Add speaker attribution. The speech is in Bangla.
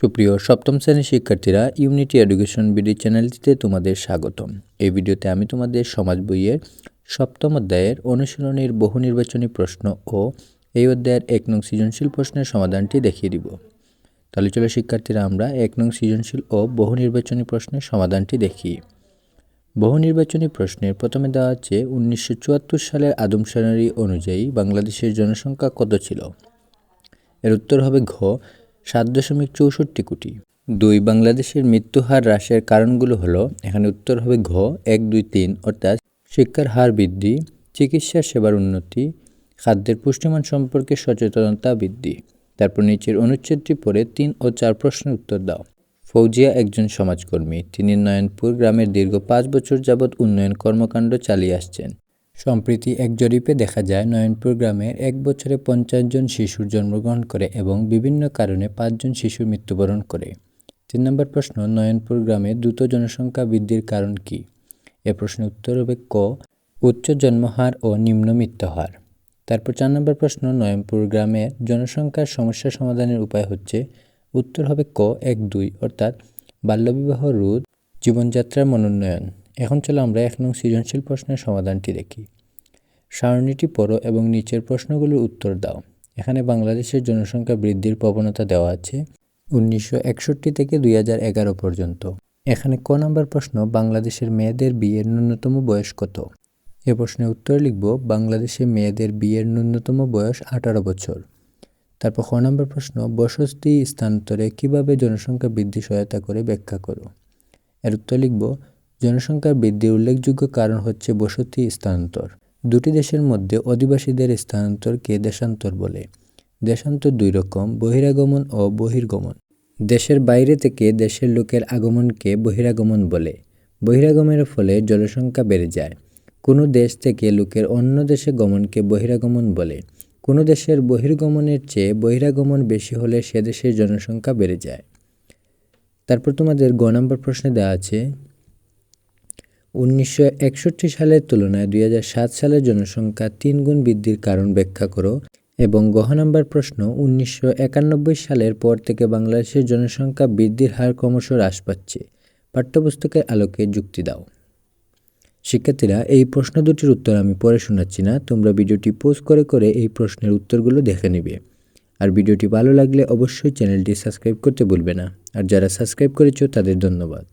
Speaker 1: সুপ্রিয় সপ্তম শ্রেণির শিক্ষার্থীরা ইউনিটি এডুকেশন বিডি চ্যানেলটিতে তোমাদের স্বাগতম। এই ভিডিওতে আমি তোমাদের সমাজ বইয়ের সপ্তম অধ্যায়ের অনুশীলনীর বহু নির্বাচনী প্রশ্ন ও এই অধ্যায়ের এক নং সৃজনশীল প্রশ্নের সমাধানটি দেখিয়ে দিব। তাহলে চলো শিক্ষার্থীরা, আমরা এক নং সৃজনশীল ও বহু নির্বাচনী প্রশ্নের সমাধানটি দেখি। বহু নির্বাচনী প্রশ্নের প্রথমে দেওয়া আছে, উনিশশো চুয়াত্তর সালের আদমশনারি অনুযায়ী বাংলাদেশের জনসংখ্যা কত ছিল? এর উত্তর হবে ঘ সাত দশমিক চৌষট্টি কোটি। দুই বাংলাদেশের মৃত্যুহার হ্রাসের কারণগুলো হলো, এখানে উত্তর হবে ঘ, এক, দুই, তিন, অর্থাৎ শিক্ষার হার বৃদ্ধি চিকিৎসা সেবার উন্নতি, খাদ্যের পুষ্টিমান সম্পর্কে সচেতনতা বৃদ্ধি। তারপর নিচের অনুচ্ছেদটি পড়ে তিন ও চার প্রশ্নের উত্তর দাও। ফৌজিয়া একজন সমাজকর্মী, তিনি নয়নপুর গ্রামের দীর্ঘ পাঁচ বছর যাবৎ উন্নয়ন কর্মকাণ্ড চালিয়ে আসছেন। সম্প্রতি এক জরিপে দেখা যায়, নয়নপুর গ্রামের এক বছরে পঞ্চাশ জন শিশুর জন্মগ্রহণ করে এবং বিভিন্ন কারণে পাঁচজন শিশুর মৃত্যুবরণ করে। তিন নম্বর প্রশ্ন, নয়নপুর গ্রামে দ্রুত জনসংখ্যা বৃদ্ধির কারণ কি? এ প্রশ্নের উত্তর হবে ক, উচ্চ জন্মহার ও নিম্ন মৃত্যুহার। তারপর চার নম্বর প্রশ্ন, নয়নপুর গ্রামের জনসংখ্যার সমস্যা সমাধানের উপায় হচ্ছে? উত্তর হবে ক, এক দুই, অর্থাৎ বাল্যবিবাহ রোধ, জীবনযাত্রার মনোন্নয়ন এখন চলো আমরা এক নং সৃজনশীল প্রশ্নের সমাধানটি দেখি। সারণীটি পড়ো এবং নিচের প্রশ্নগুলোর উত্তর দাও। এখানে বাংলাদেশের জনসংখ্যা বৃদ্ধির প্রবণতা দেওয়া আছে উনিশশো একষট্টি থেকে দুই হাজার এগারো পর্যন্ত। এখানে ক নম্বর প্রশ্ন, বাংলাদেশের মেয়েদের বিয়ের ন্যূনতম বয়স কত? এ প্রশ্নের উত্তর লিখব, বাংলাদেশে মেয়েদের বিয়ের ন্যূনতম বয়স আঠারো বছর। তারপর খ নম্বর প্রশ্ন, বসতি স্থানান্তরে কীভাবে জনসংখ্যা বৃদ্ধি সহায়তা করে ব্যাখ্যা করো? এর উত্তর লিখব জনসংখ্যার বৃদ্ধির উল্লেখযোগ্য কারণ হচ্ছে বসতি স্থানান্তর। দুটি দেশের মধ্যে অধিবাসীদের স্থানান্তরকে দেশান্তর বলে। দেশান্তর দুই রকম, বহিরাগমন ও বহির্গমন। দেশের বাইরে থেকে দেশের লোকের আগমনকে বহিরাগমন বলে। বহিরাগমনের ফলে জনসংখ্যা বেড়ে যায়। কোনো দেশ থেকে লোকের অন্য দেশে গমনকে বহিরাগমন বলে। কোনো দেশের বহির্গমনের চেয়ে বহিরাগমন বেশি হলে সে দেশের জনসংখ্যা বেড়ে যায়। তারপর তোমাদের গ নম্বর প্রশ্নে দেওয়া আছে উনিশশো একষট্টি সালের তুলনায় দুই সালের জনসংখ্যা তিন গুণ বৃদ্ধির কারণ ব্যাখ্যা করো এবং গহ নম্বর প্রশ্ন, উনিশশো একানব্বই সালের পর থেকে বাংলাদেশের জনসংখ্যা বৃদ্ধির হার ক্রমশ হ্রাস পাচ্ছে। পাঠ্যপুস্তকের আলোকে যুক্তি দাও। শিক্ষার্থীরা, এই প্রশ্ন দুটির উত্তর আমি পরে শোনাচ্ছি না। তোমরা ভিডিওটি পোস্ট করে করে এই প্রশ্নের উত্তরগুলো দেখে নিবে। আর ভিডিওটি ভালো লাগলে অবশ্যই চ্যানেলটি সাবস্ক্রাইব করতে ভুলবে না। আর যারা সাবস্ক্রাইব করেছ তাদের ধন্যবাদ।